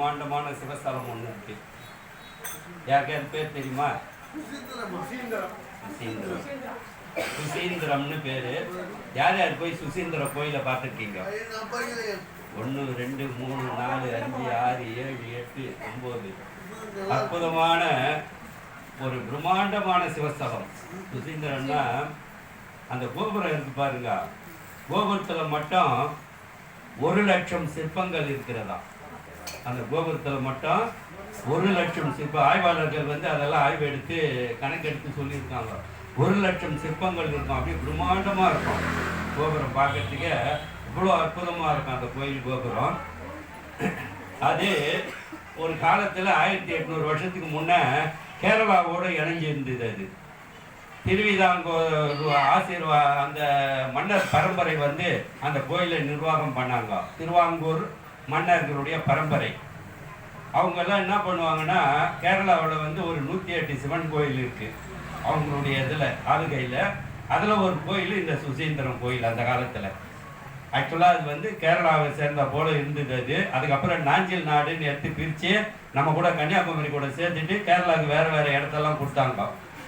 பிரம்மாண்டமான சிவஸ்தலம் ஒன்று இருக்கு. யாருக்காவது பேர் தெரியுமா? சுசீந்திரம்னு பேரு. யார் யார் போய் சுசீந்திர கோயிலை பார்த்துருக்கீங்க? ஒன்று ரெண்டு மூணு நாலு அஞ்சு ஆறு ஏழு எட்டு ஒம்பது அற்புதமான ஒரு பிரம்மாண்டமான சிவஸ்தலம் சுசீந்திரன்னா அந்த கோபுரம் இருக்கு பாருங்க. கோபுரத்தில் மட்டும் ஒரு லட்சம் சிற்பங்கள் இருக்கிறதா? அந்த கோபுரத்தில் மட்டும் ஒரு லட்சம் சிற்ப ஆய்வாளர்கள் வந்து அதெல்லாம் ஆய்வு எடுத்து கணக்கெடுத்து சொல்லியிருக்காங்க. ஒரு லட்சம் சிற்பங்கள் இருக்கும். அப்படியே பிரம்மாண்டமாக இருக்கும். கோபுரம் பார்க்கறதுக்கே இவ்வளோ அற்புதமாக இருக்கும் அந்த கோயில் கோபுரம். அது ஒரு காலத்தில் ஆயிரத்தி எட்நூறு வருஷத்துக்கு முன்னே கேரளாவோடு இணைஞ்சிருந்தது அது. திருவிதாங்கோ ஆசீர்வா அந்த மன்னர் பரம்பரை வந்து அந்த கோயிலை நிர்வாகம் பண்ணாங்க. திருவாங்கூர் மன்னர்களுடைய பரம்பரை. அவங்கெல்லாம் என்ன பண்ணுவாங்கன்னா கேரளாவில் வந்து ஒரு நூற்றி எட்டு சிவன் கோயில் இருக்குது அவங்களுடைய இதில் ஆளுகையில். அதில் ஒரு கோயில் இந்த சுசீந்திரம் கோயில் அந்த காலத்தில். ஆக்சுவலாக அது வந்து கேரளாவை சேர்ந்த போல இருந்தது அது. அதுக்கப்புறம் நாஞ்சில் நாடுன்னு எடுத்து பிரித்து நம்ம கூட கன்னியாகுமரி கூட சேர்த்துட்டு கேரளாவுக்கு வேறு வேறு இடத்தெல்லாம் கொடுத்தாங்க.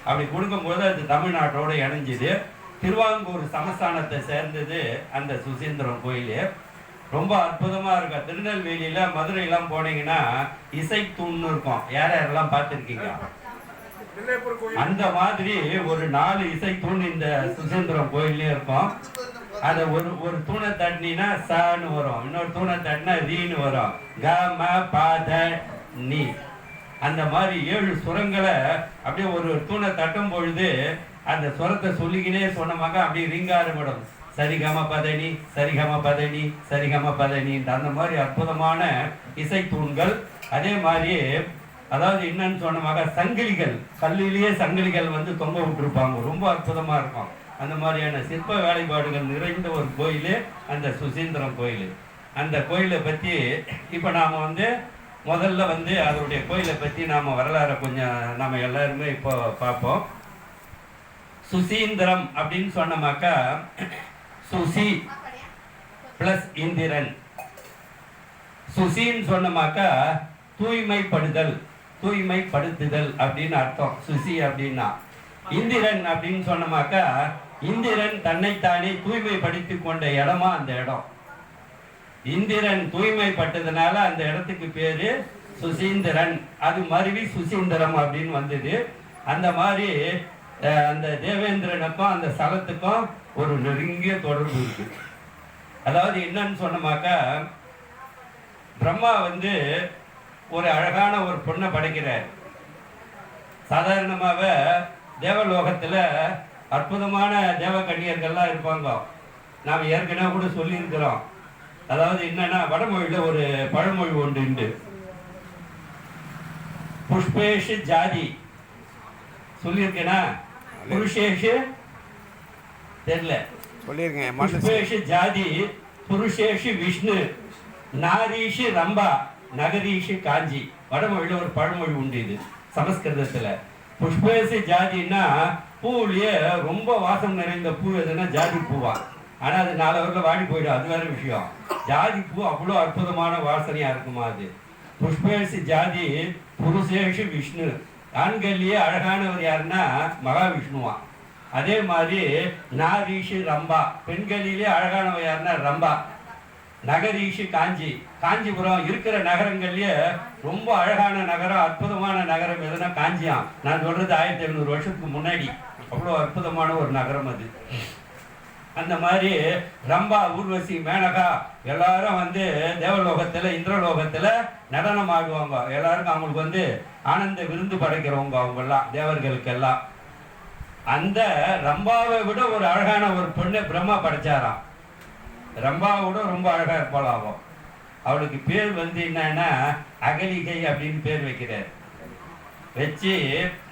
அப்படி கொடுக்கும்போது அது தமிழ்நாட்டோடு இணைஞ்சிது. திருவாங்கூர் சமஸ்தானத்தை சேர்ந்தது அந்த சுசீந்திரம் கோயில். ரொம்ப அற்புதமாக இருக்கும் திருநெல்வேலியில் மதுரையெல்லாம் போனீங்கன்னா இசைத்தூண்னு இருக்கும். யார் யாரெல்லாம் பார்த்துருக்கீங்க? அந்த மாதிரி ஒரு நாலு இசைத்தூண் இந்த சுசீந்திரம் கோயில்லையும் இருக்கும். அதை ஒரு ஒரு தூணை தட்டினா சான்னு வரும். இன்னொரு தூணை தட்டினா ரீன்னு வரும். க ம ப த நீ. அந்த மாதிரி ஏழு சுரங்களை அப்படியே ஒரு தூணை தட்டும் பொழுது அந்த சுரத்தை சொல்லிக்கினே சொன்னமாக்க அப்படியே ரிங்காரப்படும் சரிகம பதனி சரிகம பதனி சரிகம பதனின்ற அந்த மாதிரி அற்புதமான இசைத்தூண்கள் அதே மாதிரி அதாவது என்னன்னு சொன்னமாக சங்கிலிகள் கல்லிலேயே சங்கிலிகள் வந்து தொங்க விட்டுருப்பாங்க. ரொம்ப அற்புதமாக இருக்கும். அந்த மாதிரியான சிற்ப வேலைப்பாடுகள் நிறைந்த ஒரு கோயில் அந்த சுசீந்திரம் கோயில். அந்த கோயிலை பற்றி இப்போ நாம் வந்து முதல்ல வந்து அதனுடைய கோயிலை பற்றி நாம் வரலாறை கொஞ்சம் நாம் எல்லாருமே இப்போ பார்ப்போம். சுசீந்திரம் அப்படின்னு சொன்னமாக்கா சுசி பிளஸ் இந்திரன். சுசின்னு சொன்னமாக்கா தூய்மைப்படுதல் தூய்மைப்படுத்துதல் அப்படின்னு அர்த்தம். சுசி அப்படின்னா. இந்திரன் அப்படின்னு சொன்னமாக்கா இந்திரன் தன்னைத்தானே தூய்மைப்படுத்தி கொண்ட இடமா அந்த இடம். இந்திரன் தூய்மைப்பட்டதுனால அந்த இடத்துக்கு பேரு சுசீந்திரன். அது மருவி சுசீந்திரம் அப்படின்னு வந்தது. அந்த மாதிரி அந்த தேவேந்திரனுக்கும் அந்த ஸ்தலத்துக்கும் ஒரு நெருங்கிய தொடர்பு இருக்கு. அதாவது என்னன்னு சொன்னமாக்கா பிரம்மா வந்து ஒரு அழகான ஒரு பொண்ணை படைக்கிறார். சாதாரணமாக தேவலோகத்தில் அற்புதமான தேவக்கன்னியர்கள்லாம் இருப்பாங்க. நாம் ஏற்கனவே கூட சொல்லியிருக்கிறோம். அதாவது என்னன்னா வடமொழியில் ஒரு பழமொழி ஒன்று உண்டு. புஷ்பேஷு ஜாதி. சொல்லியிருக்கேனா? புருஷேஷு தெரியல. புஷ்பேஷு ஜாதி புருஷேஷு விஷ்ணு நாரீஷு ரம்பா நகரீஷு காஞ்சி. வடமொழியில் ஒரு பழமொழி உண்டு இது சமஸ்கிருதத்துல. புஷ்பேஷு ஜாதின்னா பூவுலயே ரொம்ப வாசம் நிறைந்த பூ எதுன்னா ஜாதி பூவா. ஆனா அது நாலு வரல வாடி போயிடும் அது வேற விஷயம். ஜாதி பூ அவ்வளோ அற்புதமான வாசனையா இருக்குமா அது. புஷ்பேஷு ஜாதி புருஷேஷு விஷ்ணு. ஆண்கள்லேயே அழகானவர் யாருன்னா மகாவிஷ்ணுவா. அதே மாதிரி நாரீஷு ரம்பா. பெண்களிலே அழகானவர் யாருன்னா ரம்பா. நகரீஷு காஞ்சி. காஞ்சிபுரம் இருக்கிற நகரங்கள்லேயே ரொம்ப அழகான நகரம் அற்புதமான நகரம் எதுனா காஞ்சியாம். நான் சொல்றது ஆயிரத்தி எழுநூறு வருஷத்துக்கு முன்னாடி. அவ்வளோ அற்புதமான ஒரு நகரம் அது. அந்த மாதிரி ரம்பா ஊர்வசி மேனகா எல்லாரும் வந்து தேவலோகத்தில் இந்திரலோகத்தில் நடனம் ஆடுவாங்க எல்லாருக்கும் அவங்களுக்கு வந்து ஆனந்த விருந்து படைக்கிறவங்க அவங்கெல்லாம் தேவர்களுக்கெல்லாம். அந்த ரம்பாவை விட ஒரு அழகான ஒரு பொண்ணை பிரம்மா படைச்சாராம். ரம்பாவை விட ரொம்ப அழகாக இருப்பாளாகும் அவன் அவளுக்கு பேர் வந்து என்னன்னா அகலிகை அப்படின்னு பேர் வைக்கிறார். வச்சு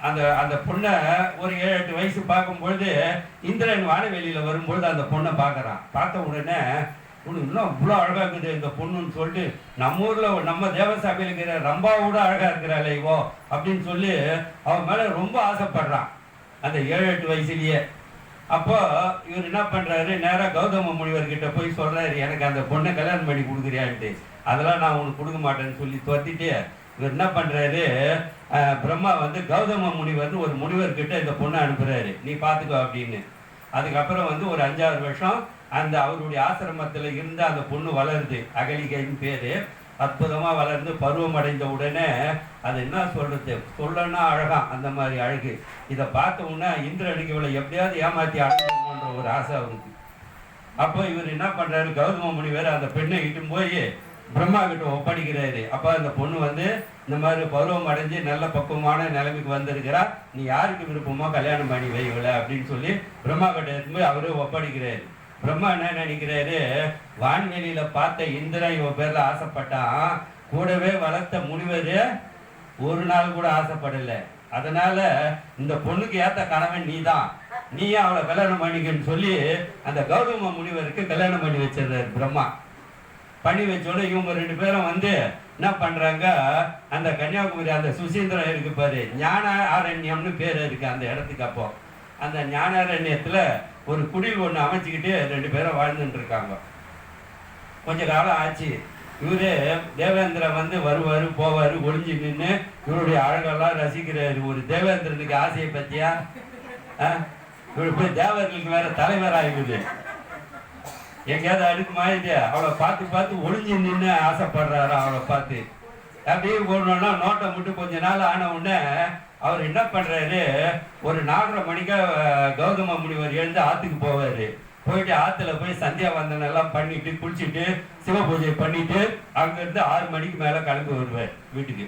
அந்த அந்த பொண்ணை ஒரு ஏழு எட்டு வயசு பார்க்கும்பொழுது இந்திரன் வானவெளியில் வரும்பொழுது அந்த பொண்ணை பார்க்குறான். பார்த்த உடனே உனக்கு இன்னும் இவ்வளோ அழகாக இருக்குது இந்த பொண்ணுன்னு சொல்லிட்டு நம்ம ஊரில் நம்ம தேவசாமியில் இருக்கிற ரம்பாவோட அழகாக இருக்கிறாள் இவோ அப்படின்னு சொல்லி அவன் மேலே ரொம்ப ஆசைப்படுறான். அந்த ஏழு எட்டு வயசுலேயே. அப்போ இவர் என்ன பண்ணுறாரு நேராக கௌதம முனிவர்கிட்ட போய் சொல்கிறாரு எனக்கு அந்த பொண்ணை கல்யாணம் பண்ணி கொடுக்குறியான்ட்டு. அதெல்லாம் நான் உனக்கு கொடுக்க மாட்டேன்னு சொல்லி துரத்திட்டு இவர் என்ன பண்ணுறாரு பிரம்மா வந்து கௌதம முனிவர்னு ஒரு முனிவர்கிட்ட இந்த பொண்ணை அனுப்புகிறாரு நீ பார்த்துக்கோ அப்படின்னு. அதுக்கப்புறம் வந்து ஒரு அஞ்சாறு வருஷம் அந்த அவருடைய ஆசிரமத்தில் இருந்து அந்த பொண்ணு வளருது அகலிகைன்னு பேர் அற்புதமாக வளர்ந்து பருவம் அடைந்த உடனே அது என்ன சொல்கிறது சொல்லனா அழகாம் அந்த மாதிரி அழகு. இதை பார்த்த உடனே இந்திரனுக்கு இவளை எப்படியாவது ஏமாற்றி அழகுன்ற ஒரு ஆசை அவருக்கு. அப்போ இவர் என்ன பண்ணுறாரு கௌதம முனிவர் அந்த பெண்ணை இட்டும் போய் பிரம்மா கிட்ட ஒப்படைக்கிறாரு. அப்போ அந்த பொண்ணு வந்து இந்த மாதிரி பருவம் அடைஞ்சு நல்ல பக்குவமான நிலைமைக்கு வந்திருக்கிறா நீ யாருக்கு விருப்பமோ கல்யாணம் பண்ணி வை அப்படின்னு சொல்லி பிரம்மா கிட்ட இருக்கும்போது போய் அவரே ஒப்படைக்கிறாரு. பிரம்மா என்ன நினைக்கிறாரு? வான்வெளியில பார்த்த இந்திரன் இவன் பேர்ல ஆசைப்பட்டான். கூடவே வளர்த்த முனிவர் ஒரு நாள் கூட ஆசைப்படலை. அதனால இந்த பொண்ணுக்கு ஏத்த கணவன் நீதான். நீ அவளை கல்யாணம் பண்ணிக்கன்னு சொல்லி அந்த கௌதம முனிவருக்கு கல்யாணம் பண்ணி வச்சிருந்தாரு பிரம்மா. பண்ணி வச்சோட இவங்க ரெண்டு பேரும் வந்து என்ன பண்ணுறாங்க அந்த கன்னியாகுமரி அந்த சுசீந்திரம் இருக்கு பாரு ஞான ஆரண்யம்னு பேர் இருக்கு அந்த இடத்துக்கு அப்போ. அந்த ஞானாரண்யத்தில் ஒரு குடில் ஒன்று அமைச்சிக்கிட்டு ரெண்டு பேரும் வாழ்ந்துட்டு இருக்காங்க. கொஞ்ச காலம் ஆச்சு. இவரு தேவேந்திரன் வந்து வருவார் போவார் ஒளிஞ்சு நின்று இவருடைய அழகெல்லாம் ரசிக்கிறார். ஒரு தேவேந்திரனுக்கு ஆசையை பற்றியா ஆ? போய் தேவர்களுக்கு வேற தலைவர் எங்கேயாவது அடுக்குமா இது அவளை பார்த்து பார்த்து ஒளிஞ்சு நின்று ஆசைப்படுறாரு அவளை பார்த்து. அப்படியே போடணும்னா நோட்டை மட்டும் கொஞ்ச நாள் ஆன உடனே அவர் என்ன பண்ணுறாரு ஒரு நாலரை மணிக்கா கௌதம முனிவர் எழுந்து ஆற்றுக்கு போவார். போயிட்டு ஆற்றுல போய் சந்தியா வந்தனம் எல்லாம் பண்ணிட்டு குளிச்சுட்டு சிவ பூஜை பண்ணிட்டு அங்கேருந்து ஆறு மணிக்கு மேலே கிளம்பி வருவார் வீட்டுக்கு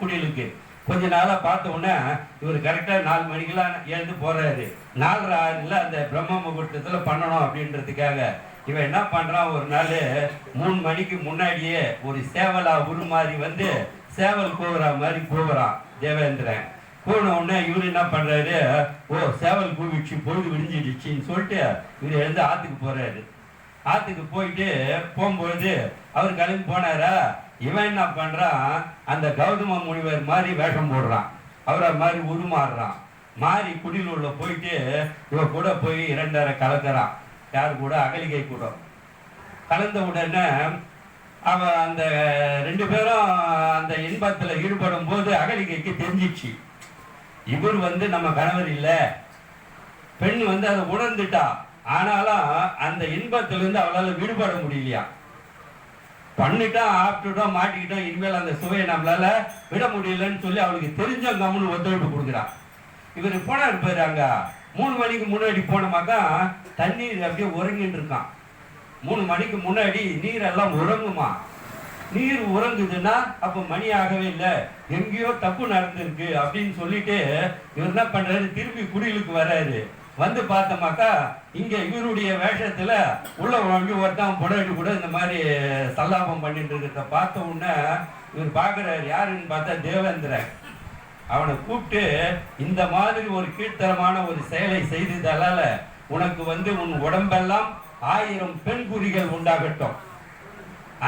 குடிலுக்கு. கொஞ்ச நாளாக பார்த்த உடனே இவர் கரெக்டாக நாலு மணிக்கெல்லாம் எழுந்து போகிறாரு நாலரை ஆறுல அந்த பிரம்ம முகூர்த்தத்தில் பண்ணணும் அப்படின்றதுக்காக. இவன் என்ன பண்ணுறான் ஒரு நாள் மூணு மணிக்கு முன்னாடியே ஒரு சேவலா உருமாறி வந்து சேவல் கூவுற மாதிரி கூவுறான் தேவேந்திரன். போன உடனே இவர் என்ன பண்ணுறாரு ஓ சேவல் கூவிடுச்சு பொழுது விடிஞ்சிடுச்சின்னு சொல்லிட்டு இவர் எழுந்து ஆற்றுக்கு போகிறாரு ஆற்றுக்கு போயிட்டு போகும்பொழுது அவர் கிளம்பி போனாரா? இவன் என்ன பண்ணுறான் அந்த கௌதம முனிவர் மாதிரி வேஷம் போடுறான். அவரை மாதிரி உருமாறுறான். மாறி குடியில் உள்ள போயிட்டு இவ கூட போய் இரண்டரை கலக்கிறான். யார் கூட? அகலிகை கூட. கலந்த உடனே அவன் அந்த ரெண்டு பேரும் அந்த இன்பத்தில் ஈடுபடும் போது அகலிகைக்கு தெரிஞ்சிச்சு. இவர் வந்து நம்ம கணவர் இல்லை. பெண் வந்து அதை உணர்ந்துட்டா. ஆனாலும் அந்த இன்பத்திலிருந்து அவளால் விடுபட முடியலையா? பண்ணிட்டோம் ஆப்பிட்டுட்டோம் மாட்டிக்கிட்டோம் இனிமேல் அந்த சுவையை நம்மளால விட முடியலன்னு சொல்லி அவளுக்கு தெரிஞ்ச கம்முன்னு ஒத்துழைப்பு கொடுக்குறான். இவர் போனால் இருப்பாரு அங்க. மூணு மணிக்கு முன்னாடி போனோமாக்கா தண்ணீர் அப்படியே உறங்கிட்டு இருக்கான். மூணு மணிக்கு முன்னாடி நீரெல்லாம் உறங்குமா? நீர் உறங்குதுன்னா அப்போ மணி ஆகவே இல்லை. எங்கேயோ தப்பு நடந்திருக்கு அப்படின்னு சொல்லிட்டு இவர் என்ன பண்றாரு? திரும்பி குடிலுக்கு வர்றாரு. வந்து பார்த்தோமாக்கா இங்கே இவருடைய வேஷத்தில் உள்ள வாங்கி ஒருத்தன் புடவை கூட இந்த மாதிரி சல்லாபம் பண்ணிட்டு இருக்கிறத பார்த்த உடனே இவர் பார்க்குறாரு யாருன்னு பார்த்தா தேவேந்திரன். அவனை கூப்பிட்டு இந்த மாதிரி ஒரு கீழ்த்தரமான ஒரு செயலை செய்ததால உனக்கு வந்து உன் உடம்பெல்லாம் ஆயிரம் பெண் குறிகள் உண்டாகட்டும்.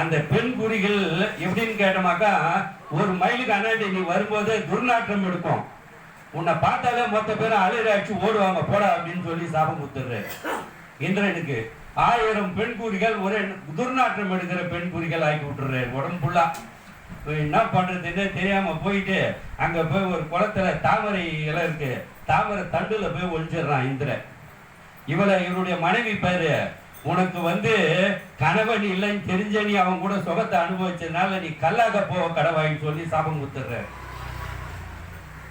அந்த பெண் குறிகள் எப்படின்னு கேட்டோமாக்கா ஒரு மைலுக்கு அண்ணாடி நீ வரும்போது துர்நாற்றம் எடுக்கும். உன்னை பார்த்தாலே மொத்த பேரும் அழுகாச்சு ஓடுவாங்க போடா அப்படின்னு சொல்லி சாபம் கொடுத்துடுறேன். இந்திரனுக்கு ஆயிரம் பெண் குறிகள் ஒரே துர்நாற்றம் எடுக்கிற பெண் குறிகள் ஆக்கி விட்டுறேன் உடம்பு என்ன பண்றதுன்னு தெரியாம போயிட்டு அங்க போய் ஒரு குளத்துல தாமரை இலை இருக்கு. தாமரை தண்டுல போய் ஒழிச்சிடுறான் இந்திரன். இவளை இவருடைய மனைவி பேரு. உனக்கு வந்து கணவன் இல்லைன்னு தெரிஞ்ச நீ அவன் கூட சுகத்தை அனுபவிச்சதுனால நீ கல்லாக போக கடவாயின்னு சொல்லி சாபம் கொடுத்துடுற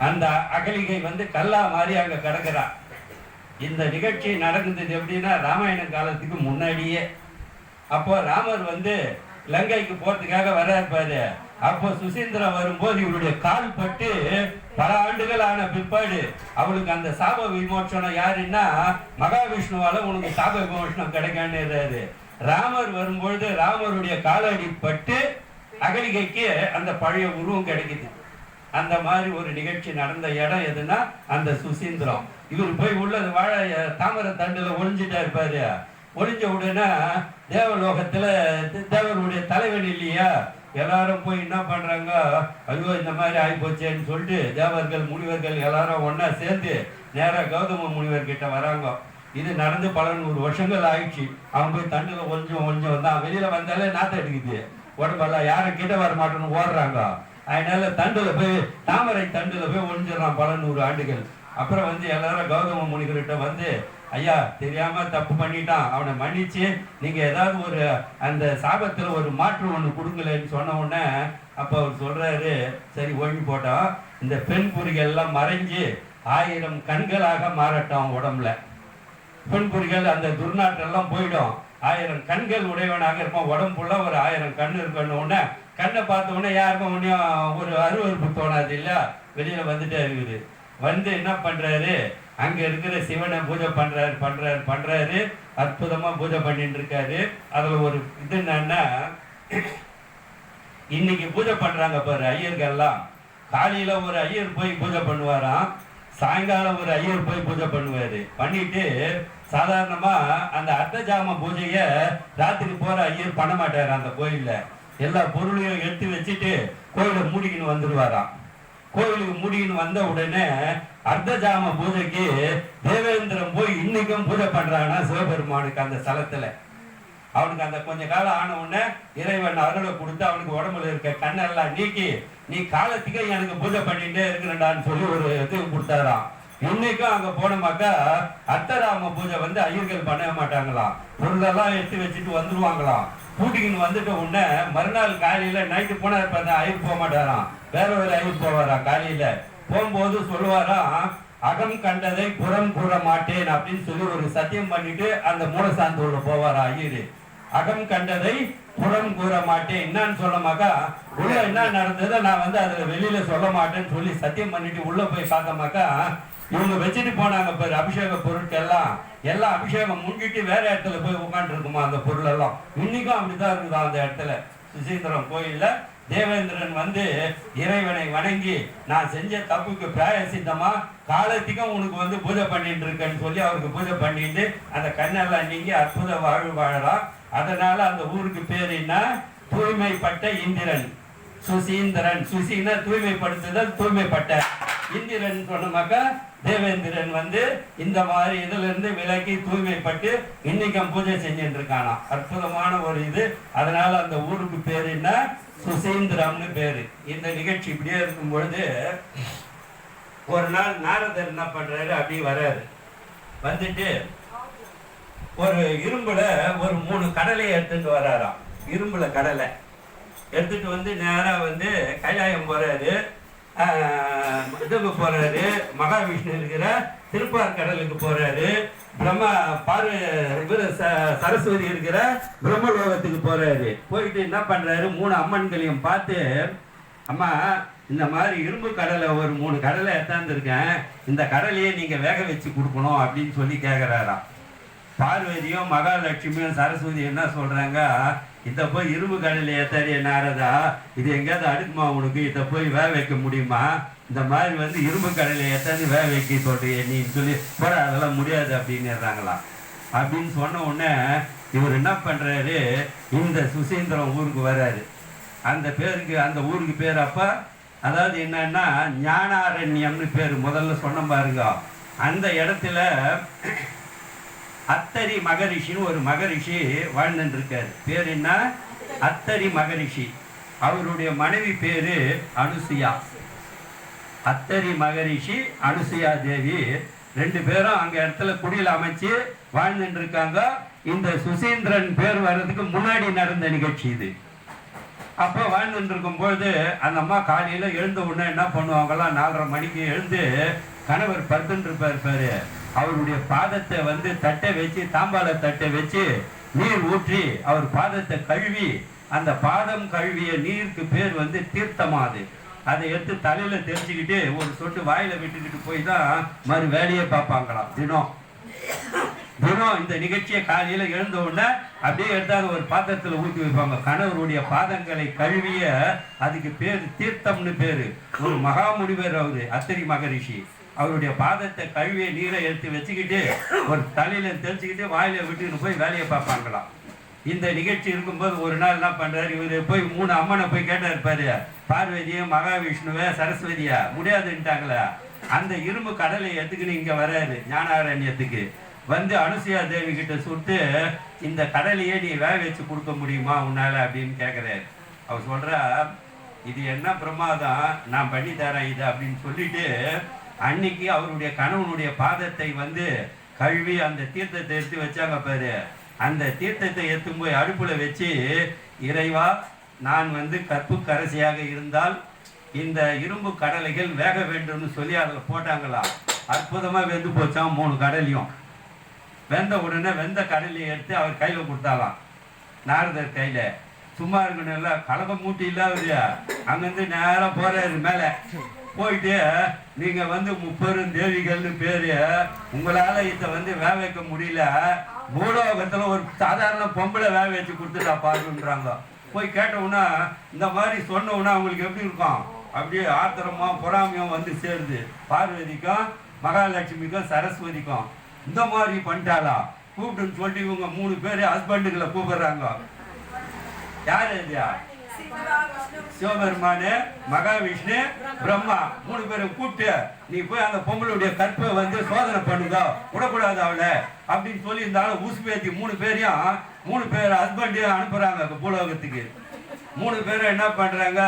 அந்த அகலிகை வந்து கல்லா மாதிரி அங்க கிடக்குறா. இந்த நிகழ்ச்சி நடந்தது எப்படின்னா ராமாயண காலத்துக்கு முன்னாடியே. அப்போ ராமர் வந்து லங்கைக்கு போறதுக்காக வர்றாரு அப்போ சுசீந்திரன் வரும்போது இவருடைய கால் பட்டு பல ஆண்டுகள் ஆன பிற்பாடு அவளுக்கு அந்த சாப விமோசனம் யாருன்னா மகாவிஷ்ணுவால உனக்கு சாப விமோச்சனம் கிடைக்கான்னு ராமர் வரும்பொழுது ராமருடைய காலடி பட்டு அகலிகைக்கு அந்த பழைய உருவம் கிடைக்குது. அந்த மாதிரி ஒரு நிகழ்ச்சி நடந்த இடம் எதுனா அந்த சுசீந்திரம். இவர் போய் உள்ள வாழை தாமரை தண்டில் ஒளிஞ்சிட்டா இருப்பாரு ஒளிஞ்ச உடனே தேவலோகத்தில் தேவருடைய தலைவன் இல்லையா? எல்லாரும் போய் என்ன பண்ணுறாங்க ஐயோ இந்த மாதிரி ஆகிப்போச்சேன்னு சொல்லிட்டு தேவர்கள் முனிவர்கள் எல்லாரும் ஒன்றா சேர்ந்து நேராக கௌதம முனிவர் கிட்ட வராங்க. இது நடந்து பல நூறு வருஷங்கள் ஆயிடுச்சு. அவன் போய் தண்டுல கொஞ்சம் கொஞ்சம் வந்தான். வெளியில் வந்தாலே நாத்த அடிக்குது உடம்பெல்லாம் யாரும் கிட்ட வர மாட்டோம்னு ஓடுறாங்க. அதனால தண்டுல போய் தாமரை தண்டுல போய் ஒழிஞ்சிடலாம் பல நூறு ஆண்டுகள். அப்புறம் வந்து எல்லாரும் கௌதம முனிகர்கிட்ட வந்து ஐயா தெரியாம தப்பு பண்ணிட்டான். அவனை மன்னிச்சு நீங்க ஏதாவது ஒரு அந்த சாபத்துல ஒரு மாற்று ஒண்ணு கொடுங்கலன்னு சொன்ன உடனே அப்ப அவர் சொல்றாரு சரி ஓய்வு போட்டோம். இந்த பெண் குறிகள் எல்லாம் மறைஞ்சு ஆயிரம் கண்களாக மாறட்டும் உடம்புல. பெண் குறிகள் அந்த துர்நாற்றெல்லாம் போயிடும். ஆயிரம் கண்கள் உடையவனாக இருப்பான். உடம்புல ஒரு ஆயிரம் கண் இருக்கணும் கண்ணை பார்த்த உடனே யாருக்கும் ஒன்றும் ஒரு அருவறுப்பு தோணாது இல்லையா? வெளியில் வந்துட்டே இருக்குது. வந்து என்ன பண்ணுறாரு அங்கே இருக்கிற சிவனை பூஜை பண்ணுறாரு பண்ணுறாரு பண்ணுறாரு அற்புதமாக பூஜை பண்ணிட்டு இருக்காரு. அதில் ஒரு இது என்னன்னா இன்னைக்கு பூஜை பண்ணுறாங்க பாரு ஐயர்கள்லாம் காலையில் ஒரு ஐயர் போய் பூஜை பண்ணுவாராம். சாயங்காலம் ஒரு ஐயர் போய் பூஜை பண்ணுவார். பண்ணிட்டு சாதாரணமாக அந்த அர்த்த ஜாம பூஜையை ராத்திரி போகிற ஐயர் பண்ண மாட்டார் அந்த கோயிலில். எல்லா பொருளையும் எடுத்து வச்சுட்டு கோயிலை மூடிக்கின்னு வந்துடுவாராம். கோயிலுக்கு மூடிக்கின்னு வந்த உடனே அர்த்தஜாம பூஜைக்கு தேவேந்திரன் போய் இன்னைக்கும் பூஜை பண்றானா சிவபெருமானுக்கு அந்த ஸ்தலத்துல. அவனுக்கு அந்த கொஞ்ச காலம் ஆன உடனே இறைவன் அருளை கொடுத்து அவனுக்கு உடம்புல இருக்க கண்ணெல்லாம் நீக்கி நீ காலத்துக்கு எனக்கு பூஜை பண்ணிட்டே இருக்கிறடான்னு சொல்லி ஒரு இது கொடுத்தாராம். இன்னைக்கும் அங்க போனோமாக்கா அர்த்தராம பூஜை வந்து ஐயர்கள் பண்ண மாட்டாங்களாம். பொருளெல்லாம் எடுத்து வச்சுட்டு வந்துருவாங்களாம். கூட்டிக்கின்னு வந்துட்ட உடனே மறுநாள் காலையில நைட்டு போனா இருப்பாங்க ஐயர் போக மாட்டாராம். வேற ஒரு ஐயர் போவாராம் காலையில. போகும்போது சொல்லுவாராம் அகம் கண்டதை புறம் கூற மாட்டேன் அப்படின்னு சொல்லி ஒரு சத்தியம் பண்ணிட்டு அந்த மூலசாந்தோட போவாரா ஐயரு. அகம் கண்டதை புறம் கூற மாட்டேன் என்னன்னு சொல்லமாக்கா உள்ள என்ன நடந்ததோ? நான் வந்து அதுல வெளியில சொல்ல மாட்டேன்னு சொல்லி சத்தியம் பண்ணிட்டு உள்ள போய் பார்த்தமாக்கா இவங்க வச்சுட்டு போனாங்க பாரு அபிஷேக பொருட்கள் எல்லாம் எல்லாம் அபிஷேகம் முங்கிட்டு வேற இடத்துல போய் உட்காந்து இருக்குமா அந்த பொருள் எல்லாம் இன்னைக்கும் அப்படிதான் இருக்குதா அந்த இடத்துல? சுசீந்திரம் கோயில்ல தேவேந்திரன் வந்து இறைவனை வணங்கி நான் செஞ்ச தப்புக்கு பிராயசித்தமா? காலத்துக்கும் உனக்கு வந்து பூஜை பண்ணிட்டு இருக்கேன்னு சொல்லி அவருக்கு பூஜை பண்ணிட்டு அந்த கண்ணெல்லாம் நீங்கி அற்புத வாழ்வு வாழலாம் அதனால அந்த ஊருக்கு பேர் என்ன? தூய்மைப்பட்ட இந்திரன். சுசீந்திரன். சுசீன தூய்மைப்படுத்துதல் தூய்மைப்பட்ட இந்திரன் சொன்னமாக்கா தேவேந்திரன் வந்து இந்த மாதிரி இதுல இருந்து விலக்கி தூய்மைப்பட்டு இன்னைக்கும் பூஜை செஞ்சுட்டு இருக்கானா அற்புதமான ஒரு இது. அதனால அந்த ஊருக்கு பேர் என்ன? சுசீந்திரம்னு பேரு. இந்த நிகழ்ச்சி இப்படியே இருக்கும் பொழுது ஒரு நாள் நாரதர் என்ன பண்றாரு? அப்படியே வர்றாரு வந்துட்டு ஒரு இரும்புல ஒரு மூணு கடலையை எடுத்துட்டு வராராம். இரும்புல கடலை. எடுத்துட்டு வந்து நேராக வந்து கைலாயம் போகிறாரு இதுக்கு போகிறாரு மகாவிஷ்ணு இருக்கிற திருப்பார் கடலுக்கு போகிறாரு பிரம்ம பாரு இவர் ச- சரஸ்வதி இருக்கிற பிரம்மலோகத்துக்கு போகிறாரு போயிட்டு என்ன பண்ணுறாரு மூணு அம்மன்களையும் பார்த்து அம்மா இந்த மாதிரி இரும்பு கடலை ஒரு மூணு கடலை எடுத்தாந்துருக்கேன் இந்த கடலையே நீங்கள் வேக வச்சு கொடுக்கணும் அப்படின்னு சொல்லி கேட்குறாராம் பார்வதியும் மகாலட்சுமியும் சரஸ்வதி என்ன சொல்கிறாங்க இந்த போய் இரும்பு கடையில் ஏத்தாடி நாரதா இது எங்கேயாவது அடுக்குமா உனக்கு இதை போய் வேக வைக்க முடியுமா? இந்த மாதிரி வந்து இரும்பு கடையில் ஏத்தாந்து வேக வைக்க சொல்றியே நீ சொல்லி போட அதெல்லாம் முடியாது அப்படின்னுறாங்களாம் அப்படின்னு சொன்ன உடனே இவர் என்ன பண்ணுறாரு இந்த சுசீந்திரம் ஊருக்கு வர்றாரு. அந்த பேருக்கு அந்த ஊருக்கு பேர் அப்போ அதாவது என்னன்னா ஞானாரண்யம்னு பேர். முதல்ல சொன்ன பாருங்க. அந்த இடத்துல அத்தரி மகரிஷின்னு ஒரு மகரிஷி வாழ்ந்துட்டுருக்காரு பேர் என்ன? அத்தரி மகரிஷி. அவருடைய மனைவி பேரு அனுசுயா. அத்தரி மகரிஷி அனுசுயா தேவி ரெண்டு பேரும் அங்க இடத்துல குடியில் அமைச்சு வாழ்ந்துட்டு இருக்காங்க இந்த சுசீந்திரன் பேர் வர்றதுக்கு முன்னாடி நடந்த நிகழ்ச்சி இது. அப்போ வாழ்ந்துட்டு இருக்கும்போது அந்த அம்மா காலையில் எழுந்த உடனே என்ன பண்ணுவாங்கலாம் நாலரை மணிக்கு எழுந்து கணவர் படுத்துட்டு இருப்பார் பாரு. அவருடைய பாதத்தை வந்து தட்டை வச்சு தாம்பால தட்டை வச்சு நீர் ஊற்றி அவர் பாதத்தை கழுவி அந்த பாதம் கழுவிய நீருக்கு பேர் வந்து தீர்த்தமாது. அதை எடுத்து தலையில தெரிஞ்சுக்கிட்டு ஒரு சொட்டு வாயில விட்டுக்கிட்டு போய் தான் மறு வேலையை பார்ப்பாங்களாம். தினம். தினம் இந்த நிகழ்ச்சியை காலையில எழுந்த உடனே அப்படியே எடுத்தாங்க ஒரு பாத்திரத்துல ஊற்றி வைப்பாங்க. கணவருடைய பாதங்களை கழுவிய அதுக்கு பேரு தீர்த்தம்னு பேரு. ஒரு மகாமுனிவர் அவரு அத்தரி மகரிஷி. அவருடைய பாதத்தை கழுவிய நீரை எடுத்து வச்சுக்கிட்டு ஒரு தலையில தெளிச்சுக்கிட்டு வாயில விட்டுக்கிட்டு போய் வேலையை பார்ப்பாங்களாம். இந்த நிகழ்ச்சி இருக்கும்போது ஒரு நாள் என்ன பண்றாரு? இவரு போய் மூணு அம்மனை போய் கேட்டா இருப்பாரு பார்வதியே மகாவிஷ்ணுவே சரஸ்வதியா முடியாதுன்ட்டாங்களா. அந்த இரும்பு கடலை எடுத்துக்கின்னு இங்க வராரு ஞானாரண்யத்துக்கு. வந்து அனுசுயா தேவி கிட்ட சுட்டு இந்த கடலையே நீ வேக வச்சு கொடுக்க முடியுமா உன்னால அப்படின்னு கேட்குறாரு அவர் சொல்றா இது என்ன பிரமாதம்? நான் பண்ணி தரேன் இது அப்படின்னு சொல்லிட்டு அன்னைக்கு அவருடைய கணவனுடைய பாதத்தை வந்து கழுவி அந்த தீர்த்தத்தை எடுத்து வச்சாங்க பாரு. அந்த தீர்த்தத்தை எடுத்து போய் அடுப்புல வச்சு இறைவா நான் வந்து கற்பு கரசியாக இருந்தால் இந்த இரும்பு கடலைகள் வேக வேண்டும்னு சொல்லி அதில் போட்டாங்களாம் அற்புதமாக வெந்து போச்சாம் மூணு கடலையும். வெந்த உடனே வெந்த கடலையை எடுத்து அவர் கையில் கொடுத்தாலாம் நாரதர் கையில். சும்மா இருக்கணும்ல கலக மூட்டி இல்லாத அங்கேருந்து நேராக போகிறாரு மேலே. போயிட்டு நீங்க வந்து முப்பெரும் தேவிகள்னு பேரு உங்களால இத வந்து வேக வைக்க முடியல. பூலோகத்துல ஒரு சாதாரண பொம்பளை வேக வச்சு கொடுத்துட்டா பாருன்றாங்க. போய் கேட்டவுடனே இந்த மாதிரி சொன்னவுடனே அவங்களுக்கு எப்படி இருக்கும்? அப்படியே ஆத்திரமா பொறாமையும் வந்து சேருது. பார்வதிக்கும் மகாலட்சுமிக்கும் சரஸ்வதிக்கும். இந்த மாதிரி பண்ணிட்டாளா? கூப்பிட்டுன்னு சொல்லிட்டு இவங்க மூணு பேர் ஹஸ்பண்டுகளை கூப்பிடுறாங்க. யார் இல்லையா சிவபெருமானு மகாவிஷ்ணு பிரம்மா மூணு பேரும் கூப்பிட்டு நீ போய் அந்த பொங்கலுடைய கற்பை வந்து சோதனை பண்ணுதோ? விடக்கூடாது அவளை? அப்படின்னு சொல்லி இருந்தாலும் ஊசுபேத்தி மூணு பேரையும் மூணு பேர் ஹஸ்பண்டையும் அனுப்புறாங்க பூலோகத்துக்கு. மூணு பேரும் என்ன பண்றாங்க?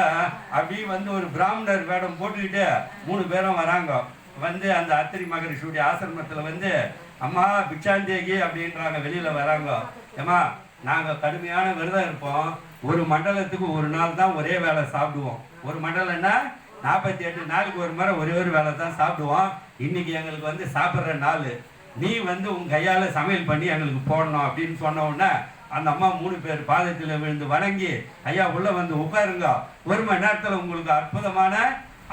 அப்படியே வந்து ஒரு பிராமணர் வேடம் போட்டுக்கிட்டு மூணு பேரும் வராங்க. வந்து அந்த அத்திரி மகரிஷியுடைய ஆசிரமத்தில் வந்து அம்மா பிச்சாந்தேகி அப்படின்றாங்க வெளியில வராங்க. ஏமா நாங்க கடுமையான விரதம் இருப்போம். ஒரு மண்டலத்துக்கு ஒரு நாள் தான் ஒரே வேளை சாப்பிடுவோம். ஒரு மண்டலம்னா நாற்பத்தி எட்டு நாளுக்கு ஒரு முறை ஒரே ஒரு வேலை தான் சாப்பிடுவோம். இன்னைக்கு எங்களுக்கு வந்து சாப்பிட்ற நாள். நீ வந்து உன் கையால் சமையல் பண்ணி எங்களுக்கு போடணும் அப்படின்னு சொன்ன உடனே அந்த அம்மா மூணு பேர் பாதத்தில் விழுந்து வணங்கி ஐயா உள்ளே வந்து உட்காருங்க. ஒரு மணி நேரத்தில் உங்களுக்கு அற்புதமான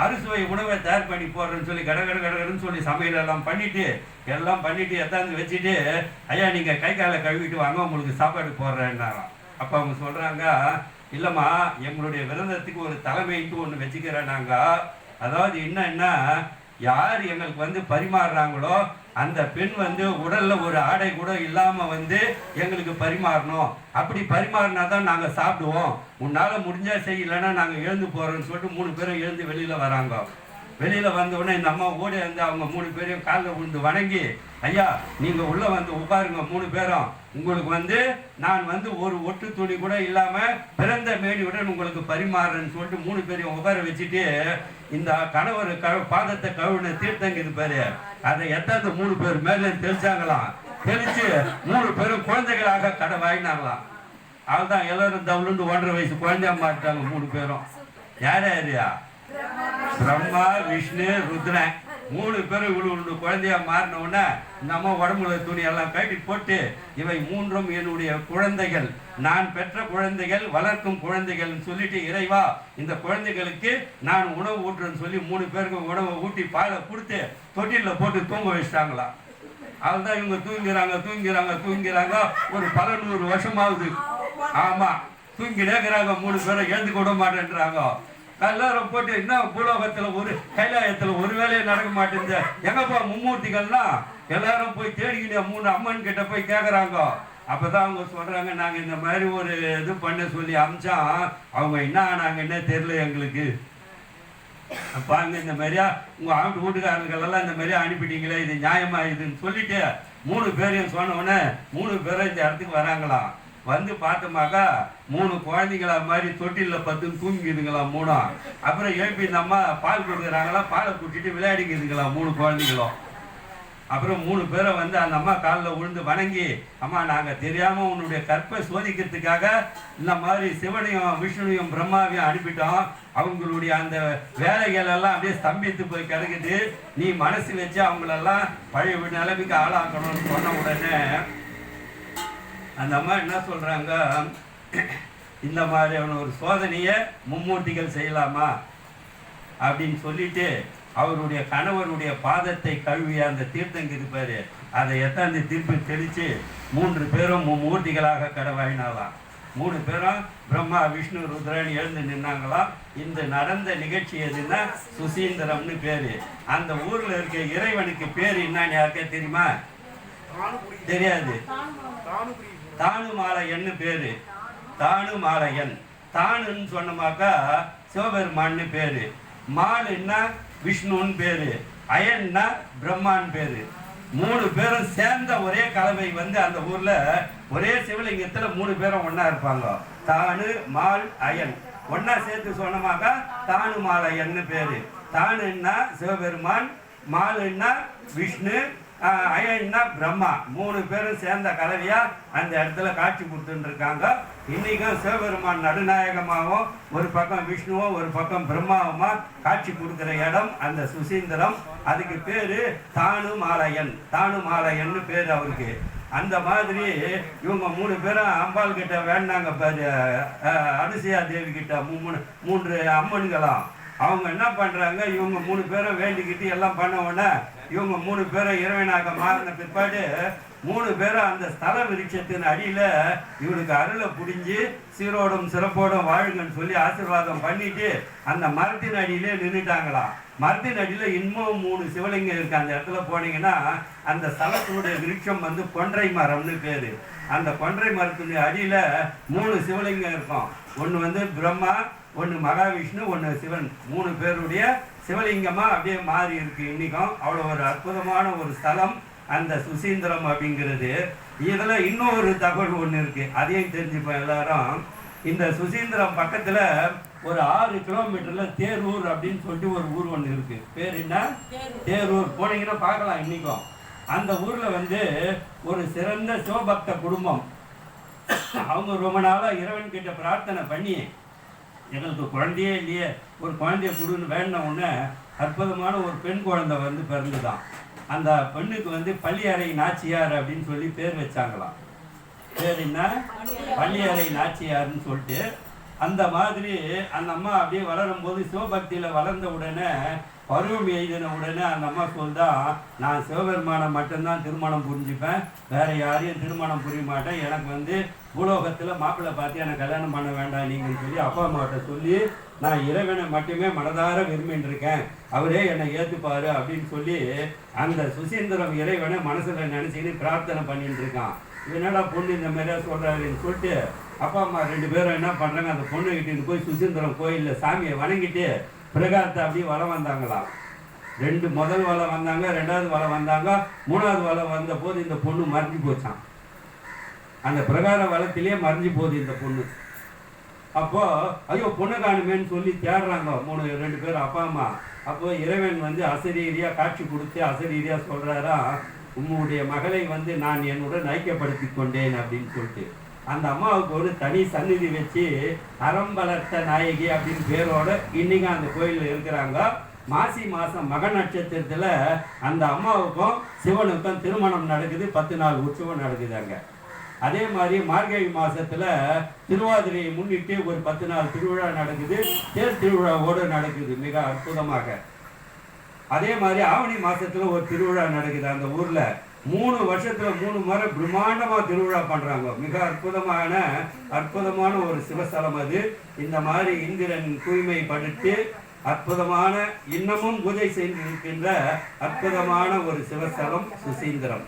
அறுசுவை உணவை தயார் பண்ணி போடுறேன்னு சொல்லி கட கட கடகடன்னு சொல்லி சமையல் எல்லாம் பண்ணிட்டு எல்லாம் பண்ணிட்டு எத்தாந்து வச்சுட்டு ஐயா நீங்கள் கை காலை கழுவிட்டு வாங்க உங்களுக்கு சாப்பாடு போடுறேன்னாராம். அப்போ அவங்க சொல்கிறாங்க இல்லைம்மா எங்களுடைய விரதத்துக்கு ஒரு தலைமைக்கு ஒன்று வச்சுக்கிறேன் நாங்க அதாவது என்னன்னா யார் எங்களுக்கு வந்து பரிமாறுறாங்களோ அந்த பெண் வந்து உடல்ல ஒரு ஆடை கூட இல்லாம வந்து எங்களுக்கு பரிமாறணும். அப்படி பரிமாறினா தான் நாங்க சாப்பிடுவோம். உன்னால முடிஞ்சா செய்யலைன்னா நாங்க எழுந்து போறோம்னு சொல்லிட்டு மூணு பேரும் எழுந்து வெளியில வராங்க. வெளியில வந்தவுடனே இந்த அம்மா ஓடி வந்து அவங்க மூணு பேரையும் காலில் விழுந்து வணங்கி ஐயா நீங்க உள்ள வந்து உட்காருங்க மூணு பேரும். உங்களுக்கு வந்து நான் வந்து ஒரு ஒட்டு துணி கூட இல்லாம பிறந்த மேடியுடன் உங்களுக்கு பரிமாறுறேன்னு சொல்லிட்டு மூணு பேரையும் உட்கார வச்சுட்டு இந்த கணவர் கழு பாதத்தை கழுவுன தீர்த்தங்க இது பாரு. அதை எத்தாந்து மூணு பேர் மேல தெளிச்சாங்களாம். தெளிச்சு மூணு பேரும் குழந்தைகளாக கடை வாங்கினாங்களாம் அதுதான் எல்லாரும் தவுளுண்டு ஒன்றரை வயசு குழந்தையா மாட்டாங்க மூணு பேரும். யார் யாரியா பிரம்மா விஷ்ணு ருத்ரன். மூணு பேரும் இவ்வளவு இவ்வளவு குழந்தையா மாறின உடனே இந்த அம்மா உடம்புல துணி எல்லாம் கட்டி போட்டு இவை மூன்றும் என்னுடைய குழந்தைகள். நான் பெற்ற குழந்தைகள் வளர்க்கும் குழந்தைகள்னு சொல்லிட்டு இறைவா இந்த குழந்தைகளுக்கு நான் உணவு ஊட்டுறேன்னு சொல்லி மூணு பேருக்கு உணவை ஊட்டி பாலை கொடுத்து தொட்டிலில் போட்டு தூங்க வச்சிட்டாங்களாம் அதுதான் இவங்க தூங்கிறாங்க தூங்கிறாங்க தூங்கிறாங்க. ஒரு பல நூறு வருஷமாகுது ஆமா. தூங்கி நேக்குறாங்க மூணு பேரை எழுந்து கூட மாட்டேன்றாங்க. எல்லாரும் போட்டு என்ன பூலோகத்துல ஒரு கைலாயத்துல ஒரு வேலையை நடக்க மாட்டேங்குது. எங்கப்பா மும்மூர்த்திகள்லாம் எல்லாரும் போய் தேடிக்கிட்டே மூணு அம்மன் கிட்ட போய் கேக்குறாங்க. அப்பதான் அவங்க சொல்றாங்க நாங்க இந்த மாதிரி ஒரு இது பண்ண சொல்லி அமிச்சா அவங்க என்ன ஆனாங்க என்ன தெரியல எங்களுக்கு. பாருங்க இந்த மாதிரியா உங்க ஆண்டு வீட்டுக்காரர்கள் எல்லாம் இந்த மாதிரியா அனுப்பிட்டீங்களே இது நியாயமா இதுன்னு சொல்லிட்டு மூணு பேரையும் சொன்ன உடனே மூணு பேரும் இந்த இடத்துக்கு வராங்களாம். வந்து பார்த்தோமாக்கா மூணு குழந்தைங்களா மாதிரி தொட்டிலில் பத்து தூங்கிதுங்களா மூணும் அப்புறம் எழுப்பி இந்த அம்மா பால் கொடுக்குறாங்களா? பாலை குட்டிட்டு விளையாடிக்குதுங்களா மூணு குழந்தைங்களும் அப்புறம் மூணு பேரை வந்து அந்த அம்மா காலில் விழுந்து வணங்கி அம்மா நாங்கள் தெரியாமல் உன்னுடைய கற்பை சோதிக்கிறதுக்காக இந்த மாதிரி சிவனையும் விஷ்ணுவையும் பிரம்மாவையும் அனுப்பிட்டோம். அவங்களுடைய அந்த வேலைகள் எல்லாம் அப்படியே ஸ்தம்பித்து போய் கிடக்குது. நீ மனசு வச்சு அவங்களெல்லாம் பழைய நிலைமைக்கு ஆளாக்கணும்னு சொன்ன உடனே அந்த அம்மா என்ன சொல்றாங்க? இந்த மாதிரியான ஒரு சோதனையை மும்மூர்த்திகள் செய்யலாமா? அப்படின்னு சொல்லிட்டு அவருடைய கணவருடைய பாதத்தை கழுவிய அந்த தீர்த்தங்க இருப்பாரு. அதை எத்தாந்து திருப்பி தெளிச்சு மூன்று பேரும் மும்மூர்த்திகளாக கடவாயினாலாம் மூணு பேரும் பிரம்மா விஷ்ணு ருத்ரன் எழுந்து நின்னாங்களாம். இந்த நடந்த நிகழ்ச்சி எதுன்னா சுசீந்திரம்னு பேரு. அந்த ஊர்ல இருக்க இறைவனுக்கு பேர் என்னன்னு யாருக்கே தெரியுமா? தெரியாது. தானுமாலையன்னு பேரு. தானுமாலையன். தானுன்னு சொன்னமாக்கா சிவபெருமான்னு பேரு. மாலுன்னா விஷ்ணுன்னு பேரு. அயன்னா பிரம்மான்னு பேரு. மூணு பேரும் சேர்ந்த ஒரே கலவை வந்து அந்த ஊர்ல ஒரே சிவலிங்கத்துல மூணு பேரும் ஒன்றா இருப்பாங்க. தானு மால் அயன். ஒன்றா சேர்த்து சொன்னமாக்கா தானுமாலையன்னு பேரு. தானுன்னா சிவபெருமான் மாலுன்னா விஷ்ணு அயன்னா பிரம்மா. மூணு பேரும் சேர்ந்த கலவையா அந்த இடத்துல காட்சி கொடுத்துட்டு இருக்காங்க இன்னைக்கும் சிவபெருமான் நடுநாயகமாகவும் ஒரு பக்கம் விஷ்ணுவும் ஒரு பக்கம் பிரம்மாவுமா காட்சி கொடுக்குற இடம் அந்த சுசீந்திரம். அதுக்கு பேரு தானுமாலயன். தானுமாலயன்னு பேர் அவருக்கு. அந்த மாதிரி இவங்க மூணு பேரும் அம்பாள் கிட்ட வேண்டாங்க பாரு. தேவி கிட்ட மூணு மூன்று அம்மன்களாம். அவங்க என்ன பண்றாங்க? இவங்க மூணு பேரும் வேண்டிக்கிட்டு எல்லாம் பண்ண உடனே இவங்க மூணு பேரும் இறைவனாக மாறின பிற்பாடு மூணு பேரும் அந்த ஸ்தல விருட்சத்தின் அடியில் இவனுக்கு அருளை புடிஞ்சு சீரோடும் சிறப்போடும் வாழுங்கன்னு சொல்லி ஆசீர்வாதம் பண்ணிட்டு அந்த மரத்தின் அடியிலே நின்றுட்டாங்களாம் மரத்தின் அடியில் இன்னும் மூணு சிவலிங்கம் இருக்கு. அந்த இடத்துல போனீங்கன்னா அந்த ஸ்தலத்தினுடைய விருட்சம் வந்து கொன்றை மரம்னு பேர். அந்த கொன்றை மரத்தினுடைய அடியில் மூணு சிவலிங்கம் இருக்கும். ஒன்று வந்து பிரம்மா ஒன்று மகாவிஷ்ணு ஒன்று சிவன். மூணு பேருடைய சிவலிங்கமா அப்படியே மாறி இருக்கு இன்னைக்கும் அவ்வளோ ஒரு அற்புதமான ஒரு ஸ்தலம் அந்த சுசீந்திரம் அப்படிங்கிறது. இதுல இன்னொரு தகவல் ஒன்று இருக்கு. அதையும் தெரிஞ்சுப்போம் எல்லாரும். இந்த சுசீந்திரம் பக்கத்துல ஒரு ஆறு கிலோமீட்டர்ல தேரூர் அப்படின்னு சொல்லிட்டு ஒரு ஊர் ஒன்று இருக்கு. பேர் என்ன? தேரூர். போனீங்கன்னா பார்க்கலாம் இன்னைக்கும் அந்த ஊர்ல வந்து ஒரு சிறந்த சிவபக்த குடும்பம். அவங்க ரொம்ப நாளா இறைவன் கிட்ட பிரார்த்தனை பண்ணி எங்களுக்கு குழந்தையே இல்லையே. ஒரு குழந்தைய கொடுன்னு வேண்டின உடனே அற்புதமான ஒரு பெண் குழந்தை வந்து பிறந்துதான். அந்த பெண்ணுக்கு வந்து பள்ளியறை நாச்சியார் அப்படின்னு சொல்லி பேர் வச்சாங்களாம். பேர் என்ன? பள்ளியறை நாச்சியார்னு சொல்லிட்டு அந்த மாதிரி அந்த அம்மா அப்படியே வளரும் போது சிவபக்தியில் வளர்ந்த உடனே பருவம் எய்தின உடனே அந்த அம்மா சொல்தா நான் சிவபெருமானை மட்டும்தான் திருமணம் புரிஞ்சுப்பேன். வேற யாரையும் திருமணம் புரிய மாட்டேன். எனக்கு வந்து பூலோகத்தில் மாப்பிள்ளை பார்த்து எனக்கு கல்யாணம் பண்ண வேண்டாம் நீங்கன்னு சொல்லி அப்பா அம்மாட்ட சொல்லி நான் இறைவனை மட்டுமே மனதார விரும்பின்னு இருக்கேன் அவரே என்னை ஏற்றுப்பார் அப்படின்னு சொல்லி அந்த சுசீந்திரம் இறைவனை மனசில் நினச்சிக்கின்னு பிரார்த்தனை பண்ணிட்டு இருக்கான் என்னடா பொண்ணு இந்த மாதிரியா சொல்கிறாருன்னு சொல்லிட்டு அப்பா அம்மா ரெண்டு பேரும் என்ன பண்ணுறாங்க அந்த பொண்ணு கிட்டே போய் சுசீந்திரம் கோயிலில் சாமியை வணங்கிட்டு பிரகாரத்தை அப்படியே வலம் வந்தாங்களாம். ரெண்டு முதல் வலை வந்தாங்க ரெண்டாவது வலை வந்தாங்க மூணாவது வலை வந்த போது இந்த பொண்ணு மறைஞ்சு போச்சான் அந்த பிரகார வளத்திலேயே மறைஞ்சு போகுது இந்த பொண்ணு. அப்போ ஐயோ பொண்ணு காணுமேன்னு சொல்லி தேடுறாங்க மூணு ரெண்டு பேர் அப்பா அம்மா. அப்போ இறைவன் வந்து அசரீரியாக காட்சி கொடுத்து அசரீரியாக சொல்கிறாரா உம்முடைய மகளை வந்து நான் என்னுடன் ஐக்கியப்படுத்தி கொண்டேன் அப்படின்னு சொல்லிட்டு. அந்த அம்மாவுக்கு ஒரு தனி சந்நிதி வச்சு அறம் வளர்த்த நாயகி அப்படின்னு பேரோட இன்னைக்கு அந்த கோயிலில் இருக்கிறாங்க. மாசி மாதம் மக நட்சத்திரத்தில் அந்த அம்மாவுக்கும் சிவனுக்கும் திருமணம் நடக்குது பத்து நாள் உற்சவம் நடக்குது அங்கே. அதே மாதிரி மார்கழி மாதத்தில் திருவாதிரையை முன்னிட்டு ஒரு பத்து நாள் திருவிழா நடக்குது தேர் திருவிழாவோடு நடக்குது மிக அற்புதமாக. அதே மாதிரி ஆவணி மாதத்தில் ஒரு திருவிழா நடக்குது அந்த ஊரில். மூணு வருஷத்துல மூணு முறை பிரம்மாண்டமா திருவிழா பண்றாங்க. மிக அற்புதமான அற்புதமான ஒரு சிவஸ்தலம் அது. இந்த மாதிரி இந்திரன் தூய்மை படுத்து அற்புதமான இன்னமும் பூஜை செய்து இருக்கின்ற அற்புதமான ஒரு சிவஸ்தலம் சுசீந்திரம்.